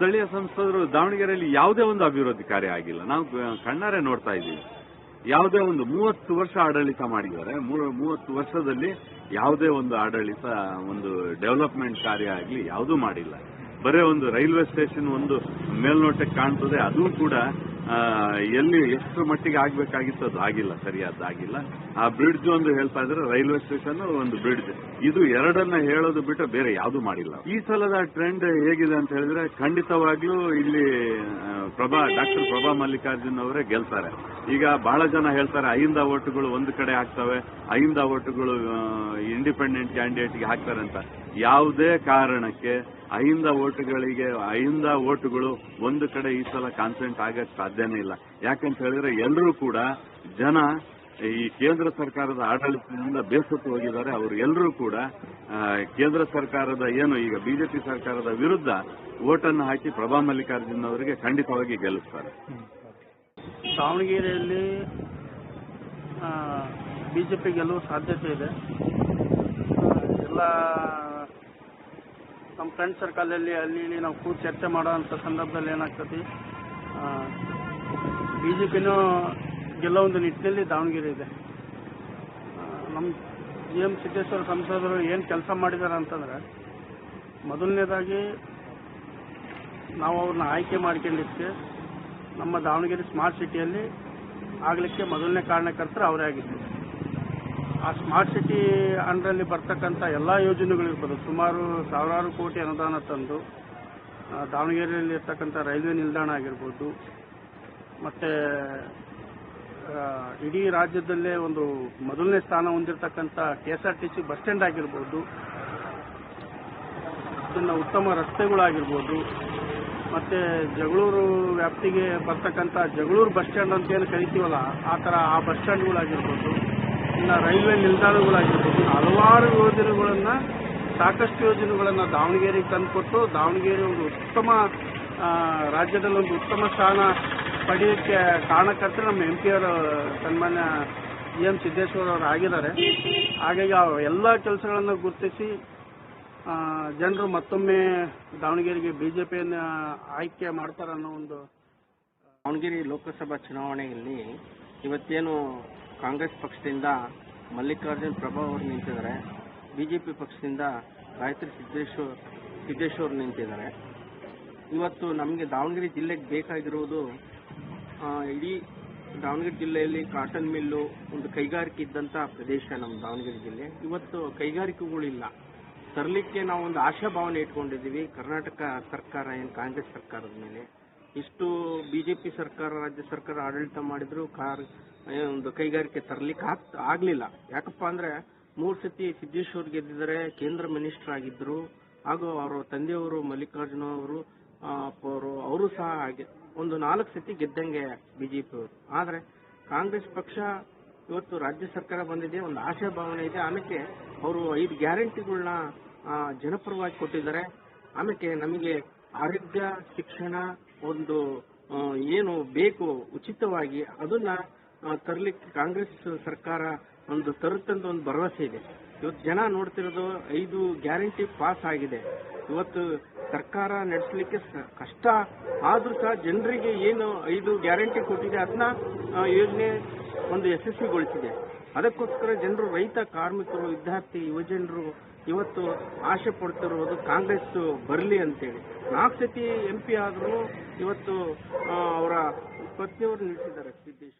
ಸ್ಥಳೀಯ ಸಂಸದರು ದಾವಣಗೆರೆಯಲ್ಲಿ ಯಾವುದೇ ಒಂದು ಅಭಿವೃದ್ಧಿ ಕಾರ್ಯ ಆಗಿಲ್ಲ. ನಾವು ಕಣ್ಣಾರೆ ನೋಡ್ತಾ ಇದ್ದೀವಿ. ಯಾವುದೇ ಒಂದು ಮೂವತ್ತು ವರ್ಷ ಆಡಳಿತ ಮಾಡಿದ್ದಾರೆ. ಮೂವತ್ತು ವರ್ಷದಲ್ಲಿ ಯಾವುದೇ ಒಂದು ಆಡಳಿತ, ಒಂದು ಡೆವಲಪ್ಮೆಂಟ್ ಕಾರ್ಯ ಆಗಲಿ ಯಾವುದೂ ಮಾಡಿಲ್ಲ. ಬರೇ ಒಂದು ರೈಲ್ವೆ ಸ್ಟೇಷನ್ ಒಂದು ಮೇಲ್ನೋಟಕ್ಕೆ ಕಾಣ್ತದೆ. ಅದು ಕೂಡ ಎಲ್ಲಿ ಎಷ್ಟು ಮಟ್ಟಿಗೆ ಆಗ್ಬೇಕಾಗಿತ್ತು ಅದು ಆಗಿಲ್ಲ ಸರಿಯಾದಾಗಿಲ್ಲ ಆ ಬ್ರಿಡ್ಜ್ ಒಂದು ಹೇಳ್ತಾ ಇದ್ರೆ ರೈಲ್ವೆ ಸ್ಟೇಷನ್ ಒಂದು ಬ್ರಿಡ್ಜ್ ಇದು ಎರಡನ್ನ ಹೇಳೋದು ಬಿಟ್ಟು ಬೇರೆ ಯಾವುದು ಮಾಡಿಲ್ಲ. ಈ ಸಲದ ಟ್ರೆಂಡ್ ಹೇಗಿದೆ ಅಂತ ಹೇಳಿದ್ರೆ ಖಂಡಿತವಾಗ್ಲೂ ಇಲ್ಲಿ ಪ್ರಭಾ, ಡಾಕ್ಟರ್ ಪ್ರಭಾ ಮಲ್ಲಿಕಾರ್ಜುನ್ ಅವರೇ ಗೆಲ್ತಾರೆ. ಈಗ ಬಹಳ ಜನ ಹೇಳ್ತಾರೆ, ಐಂದ ಓಟುಗಳು ಒಂದು ಕಡೆ ಆಗ್ತವೆ, ಐಂದ ಓಟುಗಳು ಇಂಡಿಪೆಂಡೆಂಟ್ ಕ್ಯಾಂಡಿಡೇಟ್ಗೆ ಹಾಕ್ತಾರೆ ಅಂತ. ಯಾವುದೇ ಕಾರಣಕ್ಕೆ ಅಹಿಂದ ಓಟುಗಳಿಗೆ ಅಹಿಂದ ಓಟುಗಳು ಒಂದು ಕಡೆ ಈ ಸಲ ಕಾನ್ಸೆಂಟ್ ಆಗಕ್ಕೆ ಸಾಧ್ಯನೇ ಇಲ್ಲ. ಯಾಕಂತ ಹೇಳಿದ್ರೆ ಎಲ್ಲರೂ ಕೂಡ ಜನ ಈ ಕೇಂದ್ರ ಸರ್ಕಾರದ ಆಡಳಿತದಿಂದ ಬೇಸತ್ತು ಹೋಗಿದ್ದಾರೆ. ಅವರು ಎಲ್ಲರೂ ಕೂಡ ಕೇಂದ್ರ ಸರ್ಕಾರದ ಏನು ಈಗ ಬಿಜೆಪಿ ಸರ್ಕಾರದ ವಿರುದ್ಧ ಓಟನ್ನು ಹಾಕಿ ಪ್ರಭಾ ಮಲ್ಲಿಕಾರ್ಜುನ್ ಅವರಿಗೆ ಖಂಡಿತವಾಗಿ ಗೆಲ್ಲಿಸ್ತಾರೆ. ದಾವಣಗೆರೆಯಲ್ಲಿ ಬಿಜೆಪಿ ಗೆಲ್ಲುವ ಸಾಧ್ಯತೆ ಇದೆ. ಎಲ್ಲ ನಮ್ಮ ಫ್ರೆಂಡ್ ಸರ್ಕಲಲ್ಲಿ ಅಲ್ಲಿ ಇಲ್ಲಿ ನಾವು ಕೂತು ಚರ್ಚೆ ಮಾಡುವಂತ ಸಂದರ್ಭದಲ್ಲಿ ಏನಾಗ್ತದೆ? ಬಿ ಜೆ ಪಿನೂ ಗೆಲ್ಲೋ ಒಂದು ನಿಟ್ಟಿನಲ್ಲಿ ದಾವಣಗೆರೆ ಇದೆ. ನಮ್ಮ ಜಿ ಎಂ ಸಿದ್ದೇಶ್ವರ ಸಂಸದರು ಏನು ಕೆಲಸ ಮಾಡಿದ್ದಾರೆ ಅಂತಂದ್ರೆ, ಮೊದಲನೇದಾಗಿ ನಾವು ಅವ್ರನ್ನ ಆಯ್ಕೆ ಮಾಡ್ಕೊಂಡಿದ್ದಕ್ಕೆ ನಮ್ಮ ದಾವಣಗೆರೆ ಸ್ಮಾರ್ಟ್ ಸಿಟಿಯಲ್ಲಿ ಆಗಲಿಕ್ಕೆ ಮೊದಲನೇ ಕಾರಣಕರ್ತರು ಅವರೇ ಆಗಿದ್ದು ಆ ಸ್ಮಾರ್ಟ್ ಸಿಟಿ ಅಂಡರಲ್ಲಿ ಬರ್ತಕ್ಕಂಥ ಎಲ್ಲ ಯೋಜನೆಗಳಿರ್ಬೋದು ಸುಮಾರು ಸಾವಿರಾರು ಕೋಟಿ ಅನುದಾನ ತಂದು ದಾವಣಗೆರೆಯಲ್ಲಿ ಇರ್ತಕ್ಕಂಥ ರೈಲ್ವೆ ನಿಲ್ದಾಣ ಆಗಿರ್ಬೋದು. ಮತ್ತು ಇಡೀ ರಾಜ್ಯದಲ್ಲೇ ಒಂದು ಮೊದಲನೇ ಸ್ಥಾನ ಹೊಂದಿರತಕ್ಕಂಥ K S R T C bus stand ಆಗಿರ್ಬೋದು. ಇನ್ನು ಉತ್ತಮ ರಸ್ತೆಗಳಾಗಿರ್ಬೋದು. ಮತ್ತೆ ಜಗಳೂರು ವ್ಯಾಪ್ತಿಗೆ ಬರ್ತಕ್ಕಂಥ ಜಗಳೂರು ಬಸ್ ಸ್ಟ್ಯಾಂಡ್ ಅಂತ ಏನು ಕರಿತೀವಲ್ಲ, ಆ ಥರ ಆ ಬಸ್ ಸ್ಟ್ಯಾಂಡ್ಗಳಾಗಿರ್ಬೋದು. ಇನ್ನು ರೈಲ್ವೆ ನಿಲ್ದಾಣಗಳಾಗಿರ್ಬೋದು, ಹಲವಾರು ಯೋಜನೆಗಳನ್ನು, ಸಾಕಷ್ಟು ಯೋಜನೆಗಳನ್ನು ದಾವಣಗೆರೆಗೆ ತಂದುಕೊಟ್ಟು ದಾವಣಗೆರೆ ಒಂದು ಉತ್ತಮ ರಾಜ್ಯದಲ್ಲಿ ಒಂದು ಉತ್ತಮ ಸ್ಥಾನ ಪಡೆಯೋಕ್ಕೆ ಕಾರಣಕರ್ತರು ನಮ್ಮ ಎಂ ಪಿ ಅವರು, ಸನ್ಮಾನ್ಯ ಇ ಎಂ ಸಿದ್ದೇಶ್ವರ ಅವರು ಆಗಿದ್ದಾರೆ. ಹಾಗಾಗಿ ಆ ಎಲ್ಲ ಕೆಲಸಗಳನ್ನು ಗುರುತಿಸಿ ಜನರು ಮತ್ತೊಮ್ಮೆ ದಾವಣಗೆರೆಗೆ ಬಿಜೆಪಿಯನ್ನು ಆಯ್ಕೆ ಮಾಡ್ತಾರೆ ಅನ್ನೋ ಒಂದು, ದಾವಣಗೆರೆ ಲೋಕಸಭಾ ಚುನಾವಣೆಯಲ್ಲಿ ಇವತ್ತೇನು ಕಾಂಗ್ರೆಸ್ ಪಕ್ಷದಿಂದ ಮಲ್ಲಿಕಾರ್ಜುನ್ ಪ್ರಭಾ ಅವರು ನಿಂತಿದ್ದಾರೆ. ಬಿಜೆಪಿ ಪಕ್ಷದಿಂದ ಗಾಯತ್ರಿ ಸಿದ್ದೇಶ್ವರ್ ಸಿದ್ದೇಶ್ವರ್ ನಿಂತಿದ್ದಾರೆ. ಇವತ್ತು ನಮಗೆ ದಾವಣಗೆರೆ ಜಿಲ್ಲೆಗೆ ಬೇಕಾಗಿರುವುದು ಇಡೀ ದಾವಣಗೆರೆ ಜಿಲ್ಲೆಯಲ್ಲಿ ಕಾಟನ್ ಮಿಲ್ಲು ಒಂದು ಕೈಗಾರಿಕೆ ಇದ್ದಂಥ ಪ್ರದೇಶ ನಮ್ಮ ದಾವಣಗೆರೆ ಜಿಲ್ಲೆ. ಇವತ್ತು ಕೈಗಾರಿಕೆಗಳಿಲ್ಲ ತರಲಿಕ್ಕೆ ನಾವು ಒಂದು ಆಶಾಭಾವನೆ ಇಟ್ಕೊಂಡಿದ್ದೀವಿ. ಕರ್ನಾಟಕ ಸರ್ಕಾರ ಏನು ಕಾಂಗ್ರೆಸ್ ಸರ್ಕಾರದ ಮೇಲೆ ಇಷ್ಟು ಬಿಜೆಪಿ ಸರ್ಕಾರ, ರಾಜ್ಯ ಸರ್ಕಾರ ಆಡಳಿತ ಮಾಡಿದ್ರು ಕಾರ್ ಒಂದು ಕೈಗಾರಿಕೆ ತರಲಿಕ್ಕೆ ಆಗ್, ಆಗ್ಲಿಲ್ಲ. ಯಾಕಪ್ಪ ಅಂದ್ರೆ ಮೂರು ಸತಿ ಸಿದ್ದೇಶ್ವರ್ ಗೆದ್ದಿದ್ದಾರೆ, ಕೇಂದ್ರ ಮಿನಿಸ್ಟರ್ ಆಗಿದ್ರು, ಹಾಗೂ ಅವರ ತಂದೆಯವರು ಮಲ್ಲಿಕಾರ್ಜುನ ಅವರು ಅವರು ಸಹ ಹಾಗೆ ಒಂದು ನಾಲ್ಕು ಸತಿ ಗೆದ್ದಂಗೆ ಬಿಜೆಪಿ ಅವರು. ಆದ್ರೆ ಕಾಂಗ್ರೆಸ್ ಪಕ್ಷ ಇವತ್ತು ರಾಜ್ಯ ಸರ್ಕಾರ ಬಂದಿದೆ, ಒಂದು ಆಶಾ ಭಾವನೆ ಇದೆ. ಆಮೇಲೆ ಅವರು ಐದು ಗ್ಯಾರಂಟಿಗಳನ್ನ ಜನಪರವಾಗಿ ಕೊಟ್ಟಿದ್ದಾರೆ. ಆಮೇಲೆ ನಮಗೆ ಆರೋಗ್ಯ, ಶಿಕ್ಷಣ ಒಂದು ಏನು ಬೇಕು ಉಚಿತವಾಗಿ ಅದನ್ನ ತರಲಿಕ್ಕೆ ಕಾಂಗ್ರೆಸ್ ಸರ್ಕಾರ ಒಂದು ತರುತ್ತಂತ ಒಂದು ಭರವಸೆ ಇದೆ. ಇವತ್ತು ಜನ ನೋಡ್ತಿರೋದು ಐದು ಗ್ಯಾರಂಟಿ ಪಾಸ್ ಆಗಿದೆ. ಇವತ್ತು ಸರ್ಕಾರ ನಡೆಸಲಿಕ್ಕೆ ಕಷ್ಟ. ಆದ್ರೂ ಸಹ ಜನರಿಗೆ ಏನು ಐದು ಗ್ಯಾರಂಟಿ ಕೊಟ್ಟಿದೆ ಅದನ್ನ ಯೋಜನೆ ಒಂದು ಯಶಸ್ವಿಗೊಳಿಸಿದೆ. ಅದಕ್ಕೋಸ್ಕರ ಜನರು, ರೈತ, ಕಾರ್ಮಿಕರು, ವಿದ್ಯಾರ್ಥಿ ಯುವಜನರು ಇವತ್ತು ಆಶೆ ಪಡ್ತಿರೋದು ಕಾಂಗ್ರೆಸ್ ಬರಲಿ ಅಂತೇಳಿ. ನಾಲ್ಕು ಸತಿ ಎಂ ಪಿ ಆದರೂ ಇವತ್ತು ಅವರ ಪತ್ನಿಯವರು ನಿಲ್ಲಿಸಿದ್ದಾರೆ ಸಿದ್ದೇಶ್